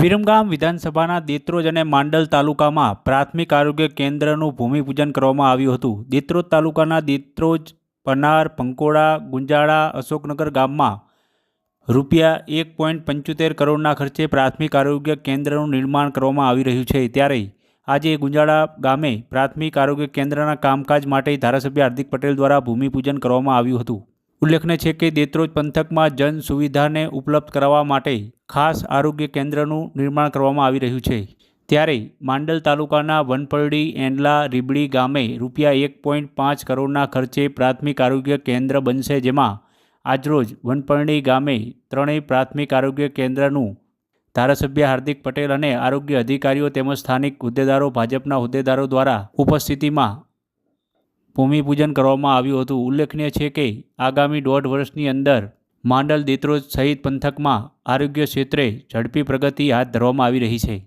વિરમગામ વિધાનસભાના દેત્રોજ અને માંડલ તાલુકામાં પ્રાથમિક આરોગ્ય કેન્દ્રનું ભૂમિપૂજન કરવામાં આવ્યું હતું. દેત્રોજ તાલુકાના દેત્રોજ, પનાર, પંકોડા, ગુંજાળા, અશોકનગર ગામમાં રૂપિયા એક પોઈન્ટ પંચોતેર કરોડના ખર્ચે પ્રાથમિક આરોગ્ય કેન્દ્રનું નિર્માણ કરવામાં આવી રહ્યું છે. ત્યારે આજે ગુંજાળા ગામે પ્રાથમિક આરોગ્ય કેન્દ્રના કામકાજ માટે ધારાસભ્ય હાર્દિક પટેલ દ્વારા ભૂમિપૂજન કરવામાં આવ્યું હતું. ઉલ્લેખનીય છે કે દેત્રોજ પંથકમાં જન સુવિધાને ઉપલબ્ધ કરાવવા માટે ખાસ આરોગ્ય કેન્દ્રનું નિર્માણ કરવામાં આવી રહ્યું છે. ત્યારે માંડલ તાલુકાના વનપરડી એંડલા રીબડી ગામે રૂપિયા એક પોઈન્ટ પાંચ કરોડના ખર્ચે પ્રાથમિક આરોગ્ય કેન્દ્ર બનશે જેમાં આજરોજ વનપરણી ગામે ત્રણેય પ્રાથમિક આરોગ્ય કેન્દ્રનું ધારાસભ્ય હાર્દિક પટેલ અને આરોગ્ય અધિકારીઓ તેમજ સ્થાનિક હોદ્દેદારો ભાજપના હોદ્દેદારો દ્વારા ઉપસ્થિતિમાં ભૂમિપૂજન કરવામાં આવ્યું હતું. ઉલ્લેખનીય છે કે, આગામી દોઢ વર્ષની અંદર માંડલ દેત્રોજ સહિત પંથકમાં આરોગ્ય ક્ષેત્રે ઝડપી પ્રગતિ હાથ ધરવામાં આવી રહી છે.